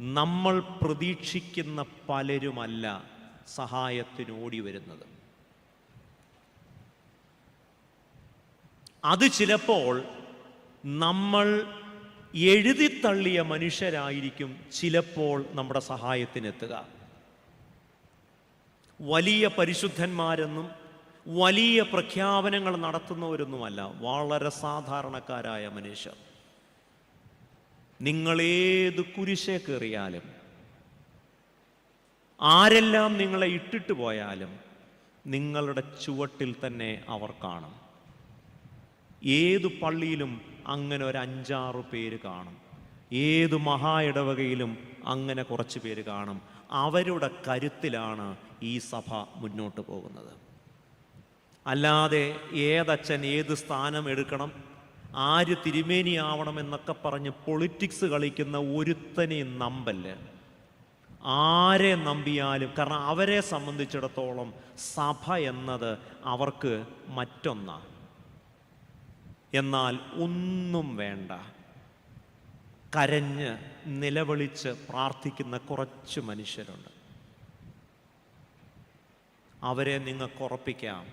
നമ്മൾ പ്രതീക്ഷിക്കുന്ന പലരുമല്ല സഹായത്തിന് ഓടി വരുന്നത്. അത് ചിലപ്പോൾ നമ്മൾ എഴുതിത്തള്ളിയ മനുഷ്യരായിരിക്കും ചിലപ്പോൾ നമ്മുടെ സഹായത്തിനെത്തുക. വലിയ പരിശുദ്ധന്മാരെന്നും വലിയ പ്രഖ്യാപനങ്ങൾ നടത്തുന്നവരൊന്നുമല്ല. വളരെ സാധാരണക്കാരായ മനുഷ്യർ. നിങ്ങളേത് കുരിശേ കയറിയാലും ആരെല്ലാം നിങ്ങളെ ഇട്ടിട്ട് പോയാലും നിങ്ങളുടെ ചുവട്ടിൽ തന്നെ അവർ കാണും. ഏതു പള്ളിയിലും അങ്ങനെ ഒരു അഞ്ചാറ് പേര് കാണും. ഏതു മഹാ ഇടവകയിലും അങ്ങനെ കുറച്ച് പേര് കാണും. അവരുടെ കരുത്തിലാണ് ഈ സഭ മുന്നോട്ട് പോകുന്നത്. അല്ലാതെ ഏതച്ഛൻ ഏത് സ്ഥാനം എടുക്കണം? ആര് തിരുമേനിയാവണമെന്നൊക്കെ പറഞ്ഞ് പൊളിറ്റിക്സ് കളിക്കുന്ന ഒരുത്തനെ നമ്പല്ല? ആരെ നമ്പിയാലും കാരണം അവരെ സംബന്ധിച്ചിടത്തോളം സഭ എന്നത് അവർക്ക് മറ്റൊന്നാണ് എന്നാൽ ഒന്നും വേണ്ട. കരഞ്ഞ് നിലവിളിച്ച് പ്രാർത്ഥിക്കുന്ന കുറച്ച് മനുഷ്യരുണ്ട്. അവരെ നിങ്ങൾക്ക് ഉറപ്പിക്കാം.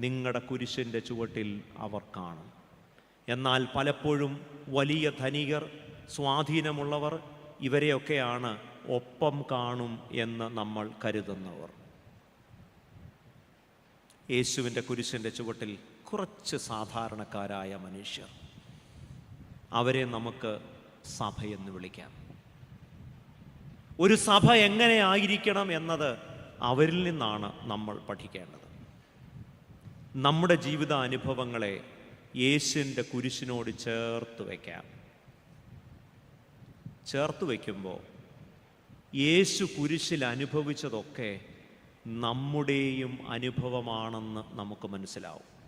നിങ്ങളുടെ കുരിശിന്റെ ചുവട്ടിൽ അവർ കാണും. എന്നാൽ പലപ്പോഴും വലിയ ധനികർ സ്വാധീനമുള്ളവർ ഇവരെയൊക്കെയാണ് ഒപ്പം കാണും എന്ന് നമ്മൾ കരുതുന്നവർ. യേശുവിന്റെ കുരിശിന്റെ ചുവട്ടിൽ കുറച്ച് സാധാരണക്കാരായ മനുഷ്യർ. അവരെ നമുക്ക് സഭയെന്ന് വിളിക്കാം. ഒരു സഭ എങ്ങനെ ആയിരിക്കണം എന്നത് അവരിൽ നിന്നാണ് നമ്മൾ പഠിക്കേണ്ടത്. നമ്മുടെ ജീവിത അനുഭവങ്ങളെ യേശുവിന്റെ കുരിശിനോട് ചേർത്ത് വയ്ക്കാം. ചേർത്ത് വയ്ക്കുമ്പോൾ യേശു കുരിശിൽ അനുഭവിച്ചതൊക്കെ നമ്മുടെയും അനുഭവമാണെന്ന് നമുക്ക് മനസ്സിലാവും.